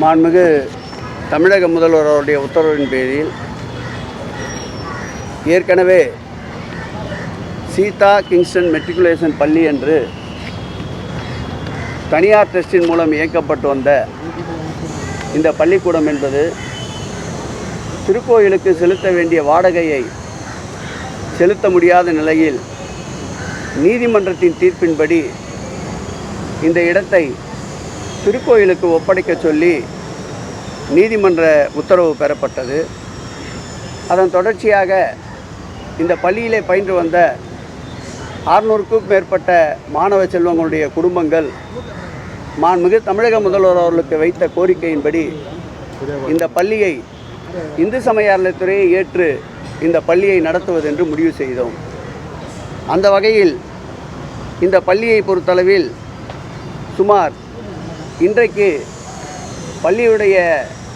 மாண்புமிகு தமிழக முதல்வர் அவருடைய உத்தரவின் பேரில் ஏற்கனவே சீதா கிங்ஸ்டன் மெட்ரிகுலேஷன் பள்ளி என்று தனியார் ட்ரஸ்டின் மூலம் இயக்கப்பட்டு வந்த இந்த பள்ளிக்கூடம் என்பது திருக்கோயிலுக்கு செலுத்த வேண்டிய வாடகையை செலுத்த முடியாத நிலையில் நீதிமன்றத்தின் தீர்ப்பின்படி இந்த இடத்தை திருக்கோயிலுக்கு ஒப்படைக்க சொல்லி நீதிமன்ற உத்தரவு பெறப்பட்டது. அதன் தொடர்ச்சியாக இந்த பள்ளியிலே பயின்று வந்த ஆறுநூறுக்கும் மேற்பட்ட மாணவ செல்வங்களுடைய குடும்பங்கள் மாண்புமிகு தமிழக முதல்வர் அவர்களுக்கு வைத்த கோரிக்கையின்படி இந்த பள்ளியை இந்து சமய அறநிலைத்துறையை ஏற்று இந்த பள்ளியை நடத்துவது என்று முடிவு செய்தோம். அந்த வகையில் இந்த பள்ளியை பொறுத்தளவில் சுமார் இன்றைக்கு பள்ளியுடைய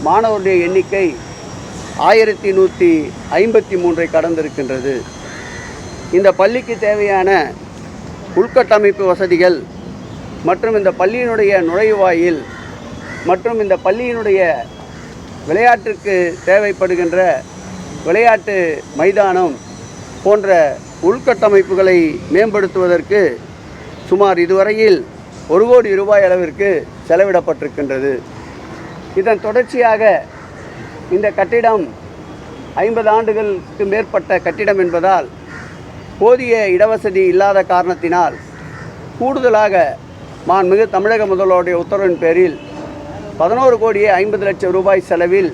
மாணவருடைய எண்ணிக்கை ஆயிரத்தி நூற்றி ஐம்பத்தி மூன்றை கடந்திருக்கின்றது. இந்த பள்ளிக்கு தேவையான உள்கட்டமைப்பு வசதிகள் மற்றும் இந்த பள்ளியினுடைய நுழைவாயில் மற்றும் இந்த பள்ளியினுடைய விளையாட்டிற்கு தேவைப்படுகின்ற விளையாட்டு மைதானம் போன்ற உள்கட்டமைப்புகளை மேம்படுத்துவதற்கு சுமார் இதுவரையில் ஒரு கோடி ரூபாய் அளவிற்கு செலவிடப்பட்டிருக்கின்றது. இதன் தொடர்ச்சியாக இந்த கட்டிடம் ஐம்பது ஆண்டுகளுக்கு மேற்பட்ட கட்டிடம் என்பதால் போதிய இடவசதி இல்லாத காரணத்தினால் கூடுதலாக மாண்புமிகு தமிழக முதல்வருடைய உத்தரவின் பேரில் பதினோரு கோடியே ஐம்பது லட்சம் ரூபாய் செலவில்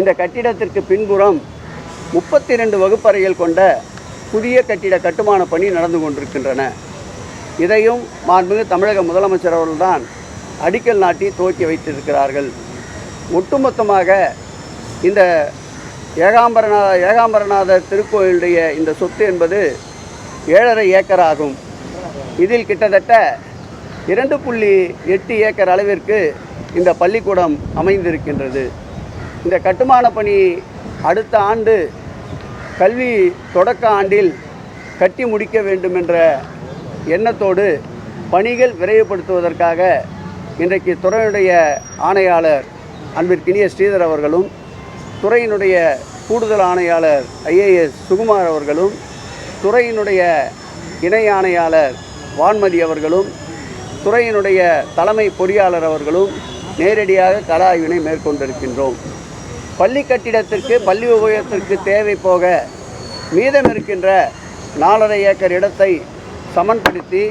இந்த கட்டிடத்திற்கு பின்புறம் முப்பத்தி ரெண்டு வகுப்பறைகள் கொண்ட புதிய கட்டிட கட்டுமான பணி நடந்து கொண்டிருக்கின்றன. இதையும் மாண்புமிகு தமிழக முதலமைச்சர் அவர்கள்தான் அடிக்கல் நாட்டி துவக்கி வைத்திருக்கிறார்கள். ஒட்டுமொத்தமாக இந்த ஏகாம்பரநா ஏகாம்பரநாதர் திருக்கோயிலுடைய இந்த சொத்து என்பது ஏழரை ஏக்கர் ஆகும் இதில் கிட்டத்தட்ட இரண்டு புள்ளி எட்டு ஏக்கர் அளவிற்கு இந்த பள்ளிக்கூடம் அமைந்திருக்கின்றது. இந்த கட்டுமான பணி அடுத்த ஆண்டு கல்வி தொடக்க ஆண்டில் கட்டி முடிக்க வேண்டும் என்ற எண்ணத்தோடு பணிகள் விரைவுபடுத்துவதற்காக இன்றைக்கு துறையினுடைய ஆணையாளர் அன்பிற்கினிய ஸ்ரீதர் அவர்களும் துறையினுடைய கூடுதல் ஆணையாளர் ஐஏஎஸ் சுகுமார் அவர்களும் துறையினுடைய இணை ஆணையாளர் வான்மதி அவர்களும் துறையினுடைய தலைமை பொறியாளர் அவர்களும் நேரடியாக கள ஆய்வினை மேற்கொண்டிருக்கின்றோம். பள்ளி கட்டிடத்திற்கு பள்ளி உபயோகத்திற்கு தேவை போக மீதம் இருக்கின்ற நாலரை ஏக்கர் இடத்தை சமன்படுத்தி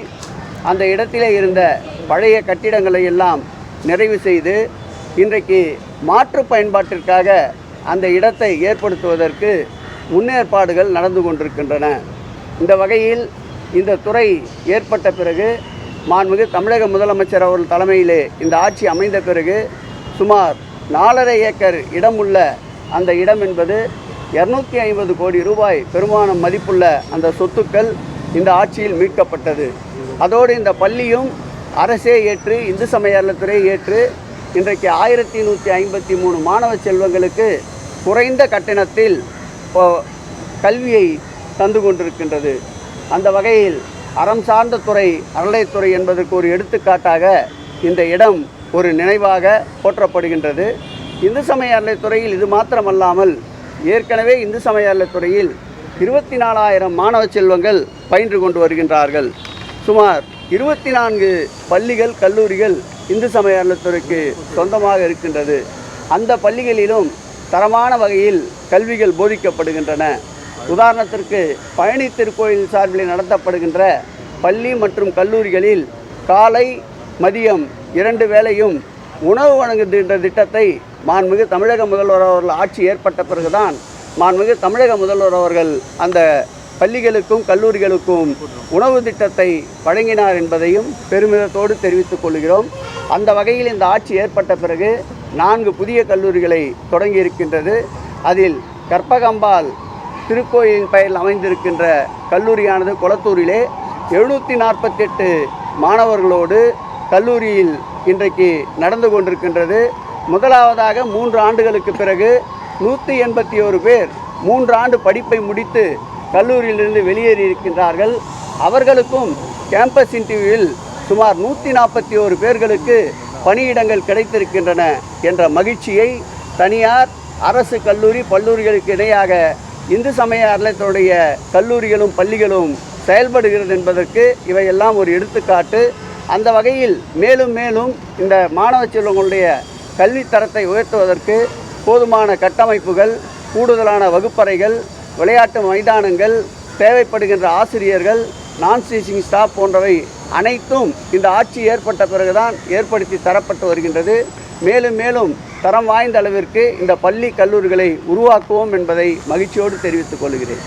அந்த இடத்திலே இருந்த பழைய கட்டிடங்களை எல்லாம் நிறைவு செய்து இன்றைக்கு மாற்று பயன்பாட்டிற்காக அந்த இடத்தை ஏற்படுத்துவதற்கு முன்னேற்பாடுகள் நடந்து கொண்டிருக்கின்றன. இந்த வகையில் இந்த துறை ஏற்பட்ட பிறகு மாண்புமிகு தமிழக முதலமைச்சர் அவர்கள் தலைமையிலே இந்த ஆட்சி அமைந்த பிறகு சுமார் நாலரை ஏக்கர் இடம் உள்ள அந்த இடம் என்பது இரநூத்தி ஐம்பது கோடி ரூபாய் பெருமானம் மதிப்புள்ள அந்த சொத்துக்கள் இந்த ஆட்சியில் மீட்கப்பட்டது. அதோடு இந்த பள்ளியும் அரசே ஏற்று இந்து சமய அறநிலைத்துறை ஏற்று இன்றைக்கு ஆயிரத்தி நூற்றி ஐம்பத்தி மூணு மாணவ செல்வங்களுக்கு குறைந்த கட்டணத்தில் இப்போ கல்வியை தந்து கொண்டிருக்கின்றது. அந்த வகையில் அறம் சார்ந்த துறை அறநிலைத்துறை என்பதற்கு ஒரு எடுத்துக்காட்டாக இந்த இடம் ஒரு நினைவாக போற்றப்படுகின்றது. இந்து சமய அறநிலைத்துறையில் இது மாத்திரமல்லாமல் ஏற்கனவே இந்து சமய அறநிலைத்துறையில் இருபத்தி நாலாயிரம் மாணவ செல்வங்கள் பயின்று கொண்டு வருகின்றார்கள். சுமார் இருபத்தி நான்கு பள்ளிகள் கல்லூரிகள் இந்து சமய அறநிலைத்துறைக்கு சொந்தமாக இருக்கின்றது. அந்த பள்ளிகளிலும் தரமான வகையில் கல்விகள் போதிக்கப்படுகின்றன. உதாரணத்திற்கு பழனி திருக்கோயில் சார்பில் நடத்தப்படுகின்ற பள்ளி மற்றும் கல்லூரிகளில் காலை மதியம் இரண்டு வேளையும் உணவு வழங்குகின்ற திட்டத்தை மாண்புமிகு தமிழக முதல்வர் அவர்கள் ஆட்சி ஏற்பட்ட பிறகுதான் மாண்புமிகு தமிழக முதல்வர் அவர்கள் அந்த பள்ளிகளுக்கும் கல்லூரிகளுக்கும் உணவு திட்டத்தை வழங்கினார் என்பதையும் பெருமிதத்தோடு தெரிவித்துக் கொள்கிறோம். அந்த வகையில் இந்த ஆட்சி ஏற்பட்ட பிறகு நான்கு புதிய கல்லூரிகளை தொடங்கி இருக்கின்றது. அதில் கற்பகம்பால் திருக்கோயிலின் பெயரில் அமைந்திருக்கின்ற கல்லூரியானது கொளத்தூரிலே எழுநூற்றி நாற்பத்தெட்டு மாணவர்களோடு கல்லூரியில் இன்றைக்கு நடந்து கொண்டிருக்கின்றது. முதலாவதாக மூன்று ஆண்டுகளுக்கு பிறகு நூற்றி எண்பத்தி ஒரு பேர் மூன்று ஆண்டு படிப்பை முடித்து கல்லூரியிலிருந்து வெளியேறி இருக்கின்றார்கள் அவர்களுக்கும் கேம்பஸ் இன்டர்வியூவில் சுமார் நூற்றி நாற்பத்தி ஒரு பேர்களுக்கு பணியிடங்கள் கிடைத்திருக்கின்றன என்ற மகிழ்ச்சியை தனியார் அரசு கல்லூரி பல்லூரிகளுக்கு இணையாக இந்து சமய அறத்துடைய கல்லூரிகளும் பள்ளிகளும் செயல்படுகிறது என்பதற்கு இவையெல்லாம் ஒரு எடுத்துக்காட்டு. அந்த வகையில் மேலும் மேலும் இந்த மாணவ செல்வங்களுடைய கல்வித் தரத்தை உயர்த்துவதற்கு போதுமான கட்டமைப்புகள் கூடுதலான வகுப்பறைகள் விளையாட்டு மைதானங்கள் தேவைப்படுகின்ற ஆசிரியர்கள் நான் டீச்சிங் ஸ்டாஃப் போன்றவை அனைத்தும் இந்த ஆட்சி ஏற்பட்ட பிறகுதான் ஏற்படுத்தி தரப்பட்டு வருகின்றது. மேலும் மேலும் தரம் வாய்ந்த அளவிற்கு இந்த பள்ளி கல்லூரிகளை உருவாக்குவோம் என்பதை மகிழ்ச்சியோடு தெரிவித்துக் கொள்கிறேன்.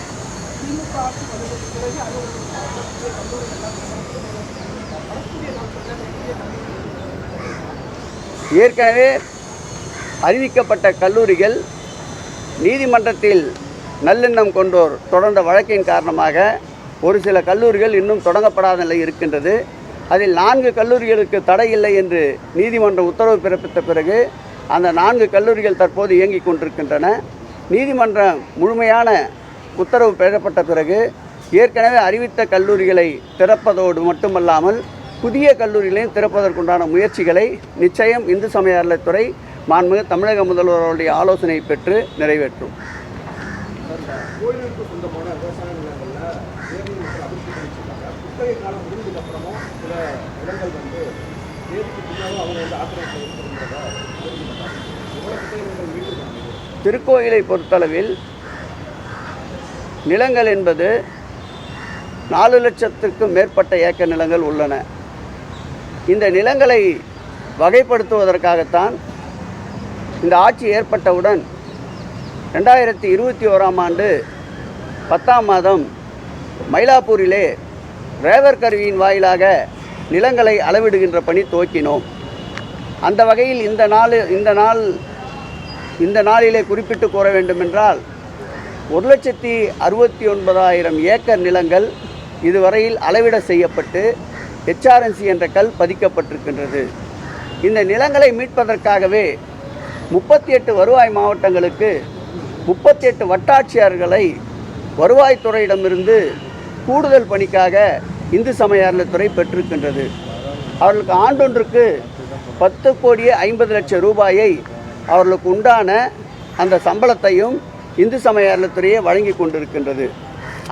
ஏற்கனவே அறிவிக்கப்பட்ட கல்லூரிகள் நீதிமன்றத்தில் நல்லெண்ணம் கொண்டோர் தொடர்ந்த வழக்கின் காரணமாக ஒரு சில கல்லூரிகள் இன்னும் தொடங்கப்படாத நிலை இருக்கின்றது. அதில் நான்கு கல்லூரிகளுக்கு தடை இல்லை என்று நீதிமன்ற உத்தரவு பிறப்பித்த பிறகு அந்த நான்கு கல்லூரிகள் தற்போது இயங்கிக் கொண்டிருக்கின்றன. நீதிமன்றம் முழுமையான உத்தரவு பெறப்பட்ட பிறகு ஏற்கனவே அறிவித்த கல்லூரிகளை திறப்பதோடு மட்டுமல்லாமல் புதிய கல்லூரிகளையும் திறப்பதற்குண்டான முயற்சிகளை நிச்சயம் இந்து சமய அறநிலைத்துறை மாண்புமிகு தமிழக முதல்வருடைய ஆலோசனை பெற்று நிறைவேற்றும். திருக்கோயிலை பொறுத்தளவில் நிலங்கள் என்பது நாலு லட்சத்திற்கும் மேற்பட்ட ஏக்கர் நிலங்கள் உள்ளன. இந்த நிலங்களை வகைப்படுத்துவதற்காகத்தான் இந்த ஆட்சி ஏற்பட்டவுடன் ரெண்டாயிரத்தி இருபத்தி ஓராம் ஆண்டு பத்தாம் மாதம் மயிலாப்பூரிலே ரேவர் கருவியின் வாயிலாக நிலங்களை அளவிடுகின்ற பணி துவக்கினோம். அந்த வகையில் இந்த நாள் இந்த நாள் இந்த நாளிலே குறிப்பிட்டு கூற வேண்டுமென்றால் ஒரு லட்சத்தி அறுபத்தி ஒன்பதாயிரம் ஏக்கர் நிலங்கள் இதுவரையில் அளவிட செய்யப்பட்டு ஹெச்ஆர்என்சி என்ற கல் பதிக்கப்பட்டிருக்கின்றது. இந்த நிலங்களை மீட்பதற்காகவே முப்பத்தி எட்டு வருவாய் மாவட்டங்களுக்கு முப்பத்தி எட்டு வட்டாட்சியர்களை வருவாய்த்துறையிடமிருந்து கூடுதல் பணிக்காக இந்து சமய அறநிலைத்துறை பெற்றிருக்கின்றது. அவர்களுக்கு ஆண்டொன்றுக்கு பத்து கோடியே ஐம்பது லட்சம் ரூபாயை அவர்களுக்கு உண்டான அந்த சம்பளத்தையும் இந்து சமய அறநிலைத்துறையே வழங்கி கொண்டிருக்கின்றது.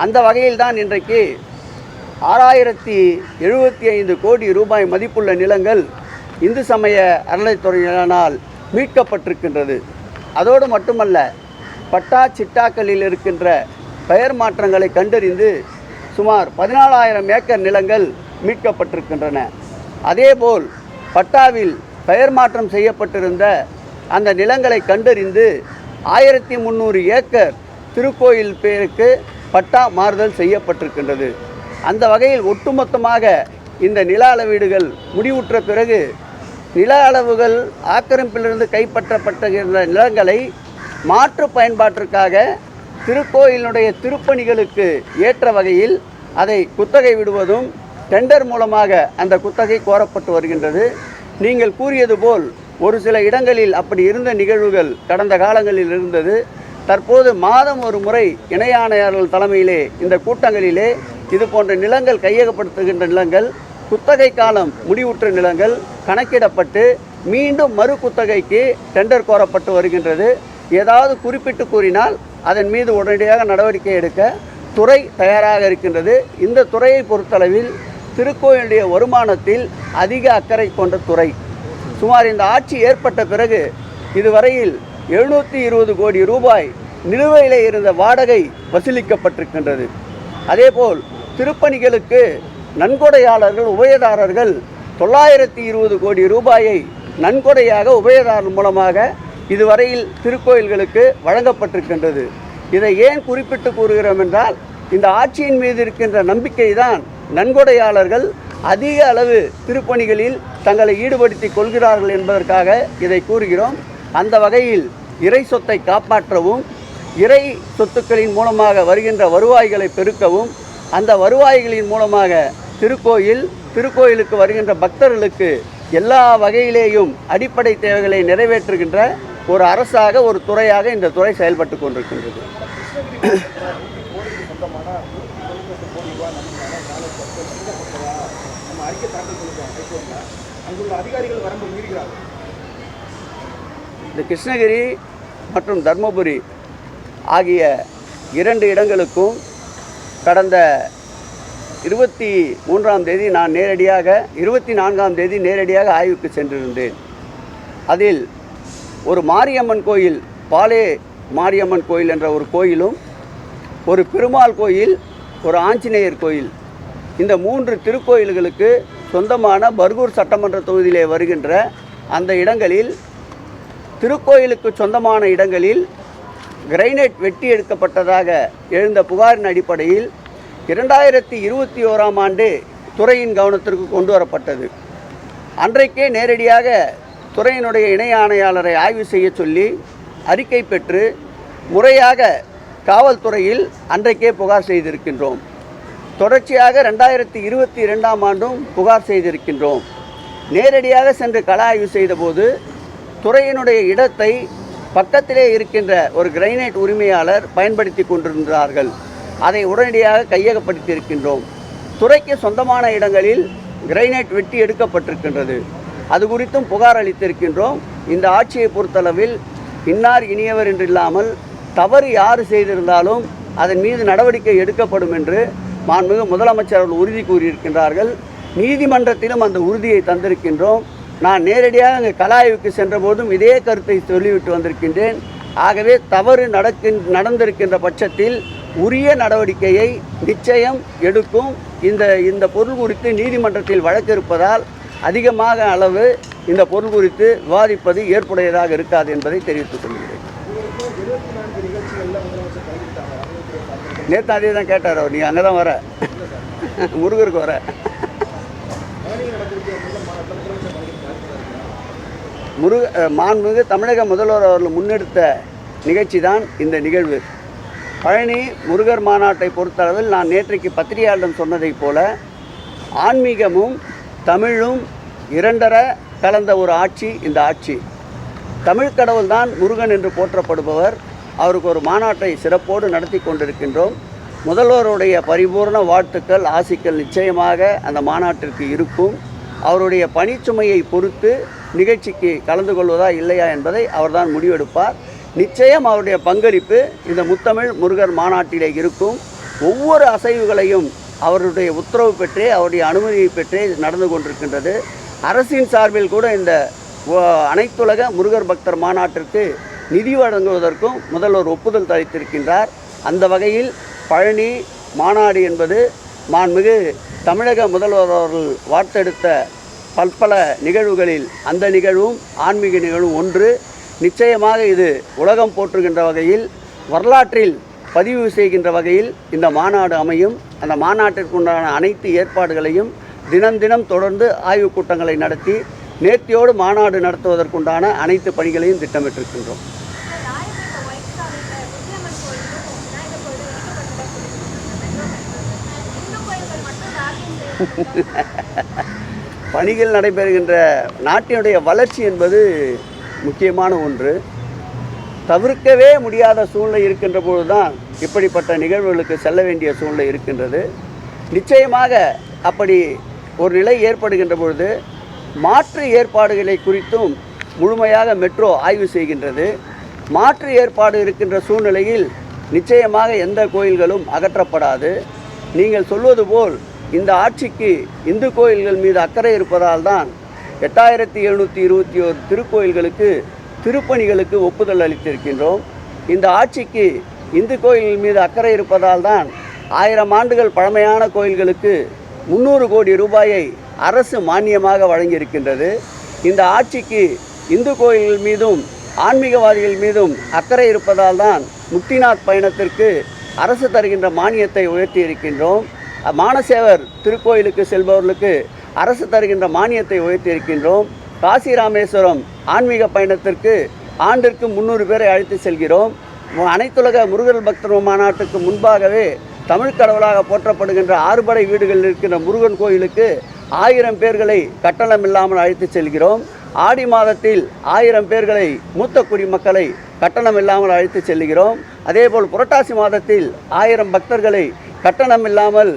அந்த வகையில்தான் இன்றைக்கு ஆறாயிரத்தி எழுபத்தி ஐந்து கோடி ரூபாய் மதிப்புள்ள நிலங்கள் இந்து சமய அறநிலைத்துறையினால் மீட்கப்பட்டிருக்கின்றது. அதோடு மட்டுமல்ல பட்டா சிட்டாக்களில் இருக்கின்ற பெயர் மாற்றங்களை கண்டறிந்து சுமார் பதினாலாயிரம் ஏக்கர் நிலங்கள் மீட்கப்பட்டிருக்கின்றன. அதேபோல் பட்டாவில் பெயர் மாற்றம் செய்யப்பட்டிருந்த அந்த நிலங்களை கண்டறிந்து ஆயிரத்தி முந்நூறு ஏக்கர் திருக்கோயில் பேருக்கு பட்டா மாறுதல் செய்யப்பட்டிருக்கின்றது. அந்த வகையில் ஒட்டுமொத்தமாக இந்த நில அளவீடுகள் முடிவுற்ற பிறகு நில அளவுகள் ஆக்கிரமிப்பிலிருந்து கைப்பற்றப்பட்டுகின்ற நிலங்களை மாற்று பயன்பாட்டிற்காக திருக்கோயிலினுடைய திருப்பணிகளுக்கு ஏற்ற வகையில் அதை குத்தகை விடுவதும் டெண்டர் மூலமாக அந்த குத்தகை கோரப்பட்டு வருகின்றது. நீங்கள் கூறியது போல் ஒரு சில இடங்களில் அப்படி இருந்த நிகழ்வுகள் கடந்த காலங்களில் இருந்தது. தற்போது மாதம் ஒரு முறை இணையாணையாளர்கள் தலைமையிலே இந்த கூட்டங்களிலே இது போன்ற நிலங்கள் கையகப்படுத்துகின்ற நிலங்கள் குத்தகை காலம் முடிவுற்ற நிலங்கள் கணக்கிடப்பட்டு மீண்டும் மறு குத்தகைக்கு டெண்டர் கோரப்பட்டு வருகின்றது. ஏதாவது குறிப்பிட்டு கூறினால் அதன் மீது உடனடியாக நடவடிக்கை எடுக்க துறை தயாராக இருக்கின்றது. இந்த துறையை பொறுத்தளவில் திருக்கோயிலுடைய வருமானத்தில் அதிக அக்கறை கொண்ட துறை. சுமார் இந்த ஆட்சி ஏற்பட்ட பிறகு இதுவரையில் எழுநூற்றி இருபது கோடி ரூபாய் நிலுவையிலே இருந்த வாடகை வசூலிக்கப்பட்டிருக்கின்றது. அதேபோல் திருப்பணிகளுக்கு நன்கொடையாளர்கள் உபயதாரர்கள் தொள்ளாயிரத்தி இருபது கோடி ரூபாயை நன்கொடையாக உபயதாரர் மூலமாக இதுவரையில் திருக்கோயில்களுக்கு வழங்கப்பட்டிருக்கின்றது. இதை ஏன் குறிப்பிட்டு கூறுகிறோம் என்றால் இந்த ஆட்சியின் மீது இருக்கின்ற நம்பிக்கை தான் நன்கொடையாளர்கள் அதிக அளவு திருப்பணிகளில் தங்களை ஈடுபடுத்திக் கொள்கிறார்கள் என்பதற்காக இதை கூறுகிறோம். அந்த வகையில் இறை சொத்தை காப்பாற்றவும் இறை சொத்துக்களின் மூலமாக வருகின்ற வருவாய்களை பெருக்கவும் அந்த வருவாய்களின் மூலமாக திருக்கோயில் திருக்கோயிலுக்கு வருகின்ற பக்தர்களுக்கு எல்லா வகையிலேயும் அடிப்படை தேவைகளை நிறைவேற்றுகின்ற ஒரு அரசாக ஒரு துறையாக இந்த துறை செயல்பட்டு கொண்டிருக்கின்றது. இந்த கிருஷ்ணகிரி மற்றும் தர்மபுரி ஆகிய இரண்டு இடங்களுக்கும் கடந்த இருபத்தி மூன்றாம் தேதி நான் நேரடியாக இருபத்தி நான்காம் தேதி நேரடியாக ஆய்வுக்கு சென்றிருந்தேன். அதில் ஒரு மாரியம்மன் கோயில் பாலே மாரியம்மன் கோயில் என்ற ஒரு கோயிலும் ஒரு பெருமாள் கோயில் ஒரு ஆஞ்சநேயர் கோயில். இந்த மூன்று திருக்கோயில்களுக்கு சொந்தமான பர்கூர் சட்டமன்ற தொகுதியிலே வருகின்ற அந்த இடங்களில் திருக்கோயிலுக்கு சொந்தமான இடங்களில் கிரைனைட் வெட்டி எடுக்கப்பட்டதாக எழுந்த புகாரின் அடிப்படையில் இரண்டாயிரத்தி இருபத்தி ஓராம் ஆண்டு துறையின் கவனத்திற்கு கொண்டு வரப்பட்டது அன்றைக்கே நேரடியாக துறையினுடைய இணை ஆணையாளரை ஆய்வு செய்ய சொல்லி அறிக்கை பெற்று முறையாக காவல்துறையில் அன்றைக்கே புகார் செய்திருக்கின்றோம். தொடர்ச்சியாக ரெண்டாயிரத்தி இருபத்தி இரண்டாம் ஆண்டும் புகார் செய்திருக்கின்றோம். நேரடியாக சென்று கள ஆய்வு செய்தபோது துறையினுடைய இடத்தை பக்கத்திலே இருக்கின்ற ஒரு கிரைனைட் உரிமையாளர் பயன்படுத்தி கொண்டிருந்தார்கள். அதை உடனடியாக கையகப்படுத்தியிருக்கின்றோம். துறைக்கு சொந்தமான இடங்களில் கிரைனைட் வெட்டி எடுக்கப்பட்டிருக்கின்றது. அது குறித்தும் புகார் அளித்திருக்கின்றோம். இந்த ஆட்சியை பொறுத்தளவில் இன்னார் இனியவர் என்று இல்லாமல் தவறு யார் செய்திருந்தாலும் அதன் மீது நடவடிக்கை எடுக்கப்படும் என்று மாண்புமிகு முதலமைச்சர் அவர்கள் உறுதி கூறியிருக்கின்றார்கள். நீதிமன்றத்திலும் அந்த உறுதியை தந்திருக்கின்றோம். நான் நேரடியாக அங்கே கலாய்வுக்கு சென்றபோதும் இதே கருத்தை சொல்லிவிட்டு வந்திருக்கின்றேன். ஆகவே தவறு நடக்கின் நடந்திருக்கின்ற பட்சத்தில் உரிய நடவடிக்கையை நிச்சயம் எடுக்கும். இந்த இந்த பொருள் குறித்து நீதிமன்றத்தில் வழக்கு இருப்பதால் அதிகமாக அளவு இந்த பொருள் குறித்து விவாதிப்பது ஏற்புடையதாக இருக்காது என்பதை தெரிவித்துக் கொள்கிறேன். நேற்று அதே தான் கேட்டார் அவர். நீ அங்கே தான் வர. முருகருக்கு வர. முருக மாண்புமிகு தமிழக முதல்வர் அவர்கள் முன்னெடுத்த நிகழ்ச்சி தான் இந்த நிகழ்வு. பழனி முருகர் மாநாட்டை பொறுத்தளவில் நான் நேற்றைக்கு பத்திரிகையாளரிடம் சொன்னதைப் போல ஆன்மீகமும் தமிழும் இரண்டர கலந்த ஒரு ஆட்சி இந்த ஆட்சி. தமிழ் கடவுள்தான் முருகன் என்று போற்றப்படுபவர். அவருக்கு ஒரு மாநாட்டை சிறப்போடு நடத்தி கொண்டிருக்கின்றோம். முதல்வருடைய பரிபூர்ண வாழ்த்துக்கள் ஆசிக்கள் நிச்சயமாக அந்த மாநாட்டிற்கு இருக்கும். அவருடைய பணிச்சுமையை பொறுத்து நிகழ்ச்சிக்கு கலந்து கொள்வதா இல்லையா என்பதை அவர்தான் முடிவெடுப்பார். நிச்சயம் அவருடைய பங்களிப்பு இந்த முத்தமிழ் முருகர் மாநாட்டிலே இருக்கும். ஒவ்வொரு அசைவுகளையும் அவருடைய உத்தரவு பெற்றே அவருடைய அனுமதியை பெற்றே நடந்து கொண்டிருக்கின்றது. அரசின் சார்பில் கூட இந்த அனைத்துலக முருகர் பக்தர் மாநாட்டிற்கு நிதி வழங்குவதற்கும் முதல்வர் ஒப்புதல் அளித்திருக்கின்றார் அந்த வகையில் பழனி மாநாடு என்பது மாண்புமிகு தமிழக முதல்வர் அவர்கள் வார்த்தெடுத்த பற்பல நிகழ்வுகளில் அந்த நிகழ்வும் ஆன்மீக நிகழ்வும் ஒன்று. நிச்சயமாக இது உலகம் போற்றுகின்ற வகையில் வரலாற்றில் பதிவு செய்கின்ற வகையில் இந்த மாநாடு அமையும். அந்த மாநாட்டிற்குண்டான அனைத்து ஏற்பாடுகளையும் தினம் தினம் தொடர்ந்து ஆய்வுக் கூட்டங்களை நடத்தி நேர்த்தியோடு மாநாடு நடத்துவதற்குண்டான அனைத்து பணிகளையும் திட்டமிட்டிருக்கின்றோம். பணிகள் நடைபெறுகின்ற நாட்டினுடைய வளர்ச்சி என்பது முக்கியமான ஒன்று. தவிர்க்கவே முடியாத சூழ்நிலை இருக்கின்ற பொழுதுதான் இப்படிப்பட்ட நிகழ்வுகளுக்கு செல்ல வேண்டிய சூழ்நிலை இருக்கின்றது. நிச்சயமாக அப்படி ஒரு நிலை ஏற்படுகின்ற பொழுது மாற்று ஏற்பாடுகளை குறித்தும் முழுமையாக மெட்ரோ ஆய்வு செய்கின்றது. மாற்று ஏற்பாடு இருக்கின்ற சூழ்நிலையில் நிச்சயமாக எந்த கோயில்களும் அகற்றப்படாது. நீங்கள் சொல்வது போல் இந்த ஆட்சிக்கு இந்து கோயில்கள் மீது அக்கறை இருப்பதால் தான் எட்டாயிரத்தி எழுநூற்றி இருபத்தி ஓரு திருக்கோயில்களுக்கு திருப்பணிகளுக்கு ஒப்புதல் அளித்திருக்கின்றோம். இந்த ஆட்சிக்கு இந்து கோயில்கள் மீது அக்கறை இருப்பதால் தான் ஆயிரம் ஆண்டுகள் பழமையான கோயில்களுக்கு முந்நூறு கோடி ரூபாயை அரசு மானியமாக வழங்கியிருக்கின்றது. இந்த ஆட்சிக்கு இந்து கோயில்கள் மீதும் ஆன்மீகவாதிகள் மீதும் அக்கறை இருப்பதால் தான் முக்திநாத் பயணத்திற்கு அரசு தருகின்ற மானியத்தை உயர்த்தி இருக்கின்றோம் மானசேவர் திருக்கோயிலுக்கு செல்பவர்களுக்கு அரசு தருகின்ற மானியத்தை உயர்த்தியிருக்கின்றோம். காசி ராமேஸ்வரம் ஆன்மீக பயணத்திற்கு ஆண்டிற்கு முந்நூறு பேரை அழைத்து செல்கிறோம். அனைத்துலக முருகர் பக்தர் மாநாட்டுக்கு முன்பாகவே தமிழ் கடவுளாக போற்றப்படுகின்ற ஆறுபடை வீடுகளில் இருக்கின்ற முருகன் கோயிலுக்கு ஆயிரம் பேர்களை கட்டணம் இல்லாமல் அழைத்து செல்கிறோம். ஆடி மாதத்தில் ஆயிரம் பேர்களை மூத்த குடிமக்களை கட்டணம் இல்லாமல் அழைத்து செல்கிறோம். அதேபோல் புரட்டாசி மாதத்தில் ஆயிரம் பக்தர்களை கட்டணம் இல்லாமல்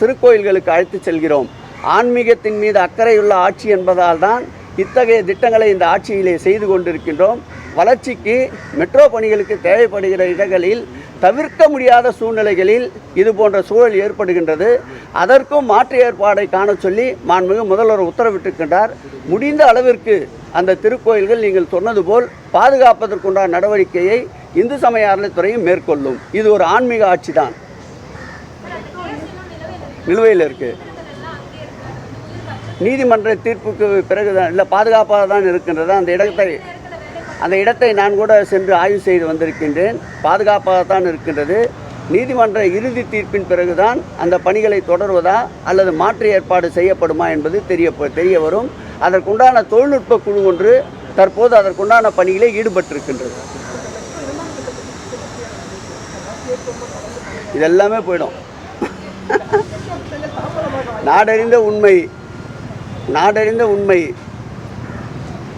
திருக்கோயில்களுக்கு அழைத்து செல்கிறோம். ஆன்மீகத்தின் மீது அக்கறையுள்ள ஆட்சி என்பதால் தான் இத்தகைய திட்டங்களை இந்த ஆட்சியிலே செய்து கொண்டிருக்கின்றோம். வளர்ச்சிக்கு மெட்ரோ பணிகளுக்கு தேவைப்படுகிற இடங்களில் தவிர்க்க முடியாத சூழ்நிலைகளில் இது போன்ற சூழல் ஏற்படுகின்றது. அதற்கும் மாற்று ஏற்பாடை காண சொல்லி மாண்புமிகு முதல்வர் உத்தரவிட்டிருக்கின்றார். முடிந்த அளவிற்கு அந்த திருக்கோயில்கள் நீங்கள் சொன்னது போல் பாதுகாப்பதற்குண்டான நடவடிக்கையை இந்து சமய அறநிலைத்துறையும் மேற்கொள்ளும். இது ஒரு ஆன்மீக ஆட்சி தான் நிலுவையில் இருக்குது நீதிமன்ற தீர்ப்புக்கு பிறகு தான் இல்லை பாதுகாப்பாக தான் இருக்கின்றது அந்த இடத்தை அந்த இடத்தை நான் கூட சென்று ஆய்வு செய்து வந்திருக்கின்றேன். பாதுகாப்பாக தான் இருக்கின்றது. நீதிமன்ற இறுதி தீர்ப்பின் பிறகுதான் அந்த பணிகளை தொடர்வதா அல்லது மாற்று ஏற்பாடு செய்யப்படுமா என்பது தெரிய தெரிய வரும். அதற்குண்டான தொழில்நுட்ப குழு ஒன்று தற்போது அதற்குண்டான பணியிலே ஈடுபட்டிருக்கின்றது. இதெல்லாமே போயிடும். நாடறிந்த உண்மை. நாடறிந்த உண்மை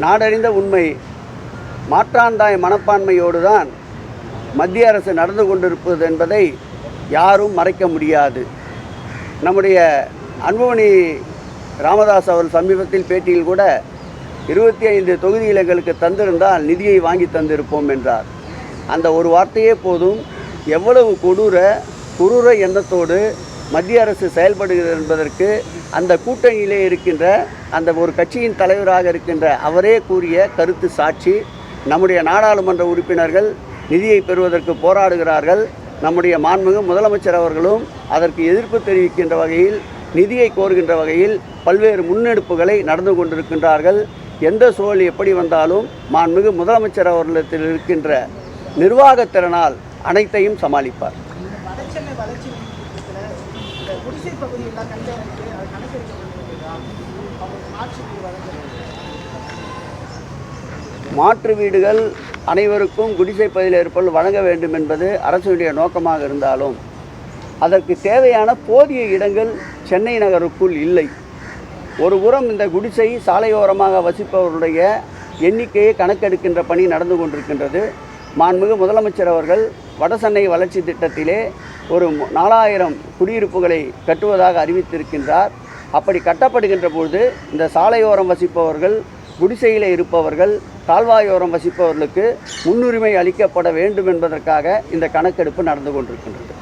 நாடறிந்த உண்மை மாற்றாந்தாய் மனப்பான்மையோடு தான் மத்திய அரசு நடந்து கொண்டிருப்பது என்பதை யாரும் மறைக்க முடியாது. நம்முடைய அன்புமணி ராமதாஸ் அவர் சமீபத்தில் பேட்டியில் கூட இருபத்தி ஐந்து தொகுதிகள் எங்களுக்கு தந்திருந்தால் நிதியை வாங்கி தந்திருப்போம் என்றார். அந்த ஒரு வார்த்தையே போதும். எவ்வளவு கொடூர குரூர எண்ணத்தோடு மத்திய அரசு செயல்படுகிறது என்பதற்கு அந்த கூட்டணியிலே இருக்கின்ற அந்த ஒரு கட்சியின் தலைவராக இருக்கின்ற அவரே கூறிய கருத்து சாட்சி நம்முடைய நாடாளுமன்ற உறுப்பினர்கள் நிதியை பெறுவதற்கு போராடுகிறார்கள். நம்முடைய மாண்புமிகு முதலமைச்சர் அவர்களும் அதற்கு எதிர்ப்பு தெரிவிக்கின்ற வகையில் நிதியை கோருகின்ற வகையில் பல்வேறு முன்னெடுப்புகளை நடந்து கொண்டிருக்கின்றார்கள். எந்த சூழல் எப்படி வந்தாலும் மாண்புமிகு முதலமைச்சர் அவர்களிடத்தில் இருக்கின்ற நிர்வாகத்திறனால் அனைத்தையும் சமாளிப்பார் இந்த வடசென்னை வளர்ச்சி திட்டத்தில் இந்த குடிசை பகுதியெல்லாம் கண்டறிந்து அதை கணக்கெடுக்க மாற்று மாற்று வீடுகள் அனைவருக்கும் குடிசை பகுதியில் வழங்க வேண்டும் என்பது அரசுடைய நோக்கமாக இருந்தாலும் அதற்கு தேவையான போதிய இடங்கள் சென்னை நகருக்குள் இல்லை. ஒரு புறம் இந்த குடிசை சாலையோரமாக வசிப்பவருடைய எண்ணிக்கையை கணக்கெடுக்கின்ற பணி நடந்து கொண்டிருக்கின்றது. மாண்புமிகு முதலமைச்சர் அவர்கள் வடசென்னை வளர்ச்சி திட்டத்திலே ஒரு நாலாயிரம் குடியிருப்புகளை கட்டுவதாக அறிவித்திருக்கின்றார். அப்படி கட்டப்படுகின்ற பொழுது இந்த சாலையோரம் வசிப்பவர்கள் குடிசையில் இருப்பவர்கள் கால்வாயோரம் வசிப்பவர்களுக்கு முன்னுரிமை அளிக்கப்பட வேண்டும் என்பதற்காக இந்த கணக்கெடுப்பு நடந்து கொண்டிருக்கின்றது.